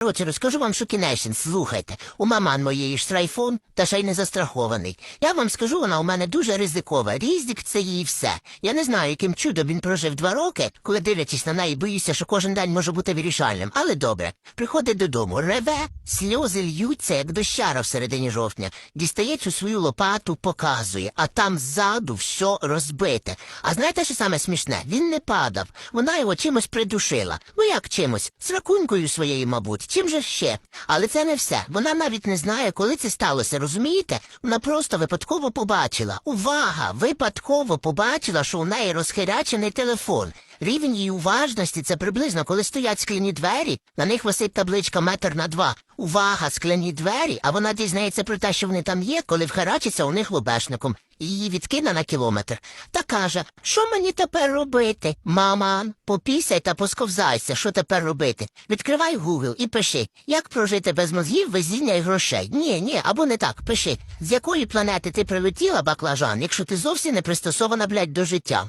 Коротше, розкажу вам шокінейшн, слухайте. У маман моєї ж трайфон, та ще й не застрахований. Я вам скажу, вона у мене дуже ризикова. Різик це її все. Я не знаю, яким чудом він прожив два роки, коли дивлячись на неї, боюся, що кожен день може бути вирішальним. Але добре, приходить додому, реве, сльози льються, як дощара в середині жовтня. Дістає цю свою лопату, показує, а там ззаду все розбите. А знаєте, що саме смішне? Він не падав. Вона його чимось придушила. Ну як чимось? З ракунькою своєю, мабуть. Чим же ще? Але це не все. Вона навіть не знає, коли це сталося, розумієте? Вона просто випадково побачила. Увага! Випадково побачила, що у неї розхирячений телефон. Рівень її уважності це приблизно, коли стоять скляні двері, на них висить табличка метр на два. Увага, скляні двері, а вона дізнається про те, що вони там є, коли вхарачиться у них лобешником. Її відкине на кілометр. Та каже, що мені тепер робити? Маман, попісяй та посковзайся, що тепер робити? Відкривай Google і пиши, як прожити без мозгів, везіння і грошей. Ні, ні, або не так, пиши, з якої планети ти прилетіла, баклажан, якщо ти зовсім не пристосована, блядь, до життя.